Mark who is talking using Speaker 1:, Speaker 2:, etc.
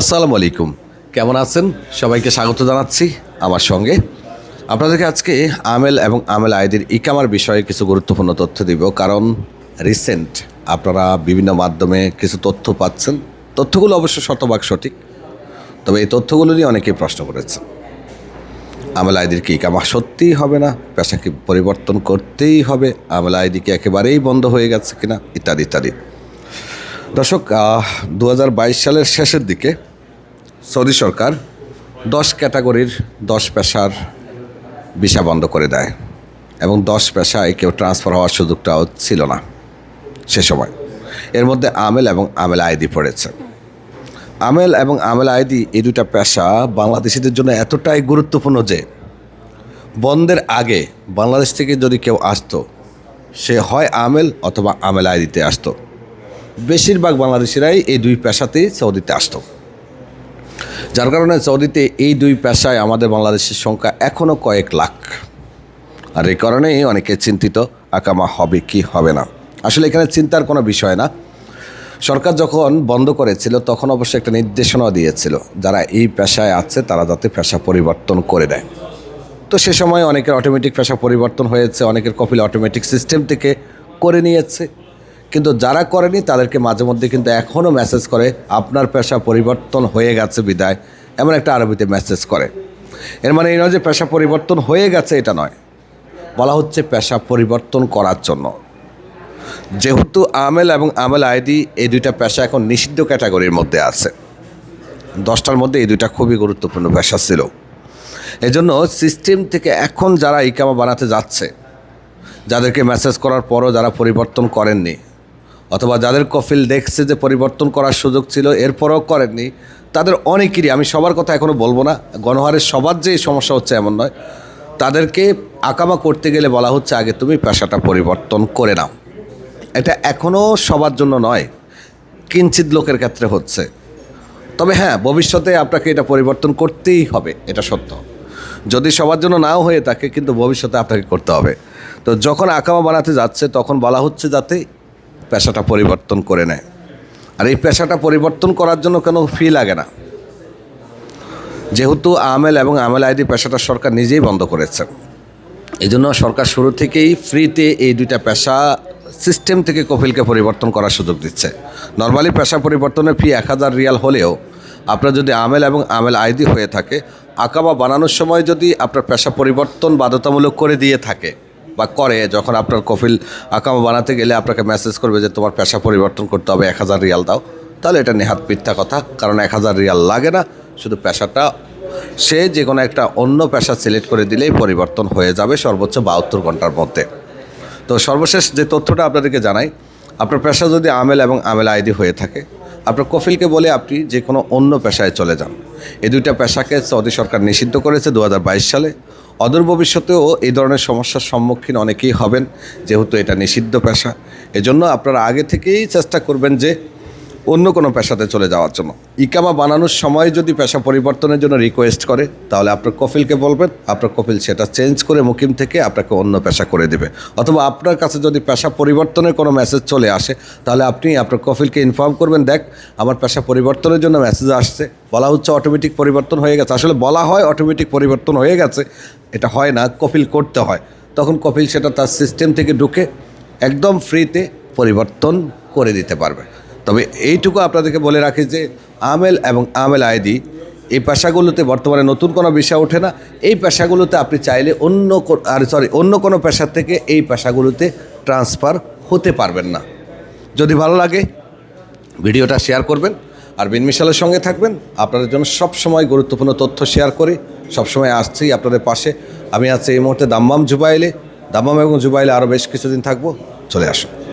Speaker 1: আসসালামু আলাইকুম। কেমন আছেন? সবাইকে স্বাগত জানাচ্ছি আমার সঙ্গে। আপনাদেরকে আজকে আমেল এবং আমেল আইদির ইকামার বিষয়ে কিছু গুরুত্বপূর্ণ তথ্য দিব, কারণ রিসেন্ট আপনারা বিভিন্ন মাধ্যমে কিছু তথ্য পাচ্ছেন। তথ্যগুলো অবশ্য শতভাগ সঠিক, তবে এই তথ্যগুলো নিয়ে অনেকেই প্রশ্ন করেছেন। আমেল আইদির কি ইকামা সত্যিই হবে না? পেশাকে পরিবর্তন করতেই হবে? আমেল আইডি কি একেবারেই বন্ধ হয়ে গেছে কিনা? ইত্যাদি ইত্যাদি। দর্শক দু সালের শেষের দিকে সৌদি সরকার দশ ক্যাটাগরির দশ পেশার ভিসা বন্ধ করে দেয় এবং দশ পেশায় কেউ ট্রান্সফার হওয়ার সুযোগটাও ছিল না সে সময়। এর মধ্যে আমেল এবং আমেল আইডি পড়েছে। আমেল এবং আমেল আইডি এই দুটা পেশা বাংলাদেশিদের জন্য এতটাই গুরুত্বপূর্ণ যে বন্ধের আগে বাংলাদেশ থেকে যদি কেউ আসতো, সে হয় আমেল অথবা আমেল আইডিতে আসতো। বেশিরভাগ বাংলাদেশিরাই এই দুই পেশাতেই সৌদিতে আসতো। যার কারণে সৌদিতে এই দুই পেশায় আমাদের বাংলাদেশের সংখ্যা এখনও কয়েক লাখ। আর এই কারণেই অনেকে চিন্তিত, আকামা হবে কি হবে না। আসলে এখানে চিন্তার কোনো বিষয় না। সরকার যখন বন্ধ করেছিল, তখন অবশ্য একটা নির্দেশনা দিয়েছিল, যারা এই পেশায় আছে, তারা যাতে পেশা পরিবর্তন করে দেয় তো সে সময় অনেকের অটোমেটিক পেশা পরিবর্তন হয়েছে, অনেকের কপিল অটোমেটিক সিস্টেম থেকে করে নিয়েছে। কিন্তু যারা করেনি, তাদেরকে মাঝে মধ্যে কিন্তু এখনও মেসেজ করে, আপনার পেশা পরিবর্তন হয়ে গেছে বিদায়। এমন একটা আরবিতে মেসেজ করে। এর মানে এই নয় যে পেশা পরিবর্তন হয়ে গেছে, এটা নয়। বলা হচ্ছে পেশা পরিবর্তন করার জন্য। যেহেতু আমেল এবং আমেল আইডি এই দুইটা পেশা এখন নিষিদ্ধ ক্যাটাগরির মধ্যে আছে। দশটার মধ্যে এই দুইটা খুবই গুরুত্বপূর্ণ পেশা ছিল। এজন্য সিস্টেম থেকে এখন যারা ইকামা বানাতে যাচ্ছে, যাদেরকে মেসেজ করার পরও যারা পরিবর্তন করেননি অথবা যাদের কফিল দেখছে যে পরিবর্তন করার সুযোগ ছিল, এরপরও করেননি, তাদের অনেকেরই, আমি সবার কথা এখনও বলব না, গণহারের সবার যে সমস্যা হচ্ছে এমন নয়, তাদেরকে আকামা করতে গেলে বলা হচ্ছে, আগে তুমি পেশাটা পরিবর্তন করে নাও। এটা এখনও সবার জন্য নয় কিঞ্চিত লোকের ক্ষেত্রে হচ্ছে। তবে হ্যাঁ ভবিষ্যতে আপনাকে এটা পরিবর্তন করতেই হবে, এটা সত্য। যদি সবার জন্য নাও হয়ে থাকে, কিন্তু ভবিষ্যতে আপনাকে করতে হবে। তো যখন আকামা বানাতে যাচ্ছে, তখন বলা হচ্ছে যাতে পেশাটা পরিবর্তন করে নেয়। আর এই পেশাটা পরিবর্তন করার জন্য কোনো ফি লাগে না। যেহেতু আমেল এবং আমেল আইডি পেশাটা সরকার নিজেই বন্ধ করেছে এই জন্য সরকার শুরু থেকেই ফ্রিতে এই দুইটা পেশা সিস্টেম থেকে কপিলকে পরিবর্তন করার সুযোগ দিচ্ছে। নর্মালি পেশা পরিবর্তনের ফি এক হাজার রিয়াল হলেও আপনার যদি আমেল এবং আমেল আইডি হয়ে থাকে আকামা বানানোর সময় যদি আপনার পেশা পরিবর্তন বাধ্যতামূলক করে দিয়ে থাকে বা করে, যখন আপনার কফিল আকামা বানাতে গেলে আপনাকে মেসেজ করবে যে তোমার পেশা পরিবর্তন করতে হবে, এক হাজার রিয়াল দাও। তাহলে এটা নেহাত মিথ্যা কথা, কারণ এক হাজার রিয়াল লাগে না। শুধু পেশাটা, সে যে কোনো একটা অন্য পেশা সিলেক্ট করে দিলেই পরিবর্তন হয়ে যাবে সর্বোচ্চ বাহাত্তর ঘণ্টার মধ্যে। তো সর্বশেষ যে তথ্যটা আপনাদেরকে জানাই, আপনার পেশা যদি আমেল এবং আমেল আইডি হয়ে থাকে, আপনার কফিলকে বলে আপনি যে কোনো অন্য পেশায় চলে যান। এই দুইটা পেশাকে সৌদি সরকার নিষিদ্ধ করেছে দু হাজার বাইশ সালে। অদূর ভবিষ্যতেও এই ধরনের সমস্যার সম্মুখীন অনেকেই হবেন, যেহেতু এটা নিষিদ্ধ পেশা। এজন্য আপনারা আগে থেকেই চেষ্টা করবেন যে অন্য কোনো পেশাতে চলে যাওয়ার জন্য। ইকামা বানানোর সময় যদি পেশা পরিবর্তনের জন্য রিকোয়েস্ট করে, তাহলে আপনার কফিলকে বলবেন, আপনার কফিল সেটা চেঞ্জ করে মুকিম থেকে আপনাকে অন্য পেশা করে দেবে। অথবা আপনার কাছে যদি পেশা পরিবর্তনের কোনো মেসেজ চলে আসে, তাহলে আপনি আপনার কফিলকে ইনফর্ম করবেন, দেখ, আমার পেশা পরিবর্তনের জন্য মেসেজ আসছে। বলা হচ্ছে অটোমেটিক পরিবর্তন হয়ে গেছে। আসলে বলা হয় অটোমেটিক পরিবর্তন হয়ে গেছে, এটা হয় না, কফিল করতে হয়। তখন কফিল সেটা তার সিস্টেম থেকে ঢুকে একদম ফ্রিতে পরিবর্তন করে দিতে পারবে। তবে এইটুকু আপনাদেরকে বলে রাখি যে আমেল এবং আমেল আইডি, এই পেশাগুলোতে বর্তমানে নতুন কোনো বিষয় ওঠে না। এই পেশাগুলোতে আপনি চাইলে অন্য আর সরি অন্য কোনো পেশার থেকে এই পেশাগুলোতে ট্রান্সফার হতে পারবেন না। যদি ভালো লাগে, ভিডিওটা শেয়ার করবেন, আর বিন মিশালের সঙ্গে থাকবেন। আপনাদের জন্য সব সময় গুরুত্বপূর্ণ তথ্য শেয়ার করি। সবসময় আসছি আপনাদের পাশে। আমি আছি এই মুহূর্তে দাম্মাম জুবাইলে। দাম্মাম এবং জুবাইলে আরও বেশ কিছুদিন থাকব। চলে আসুন।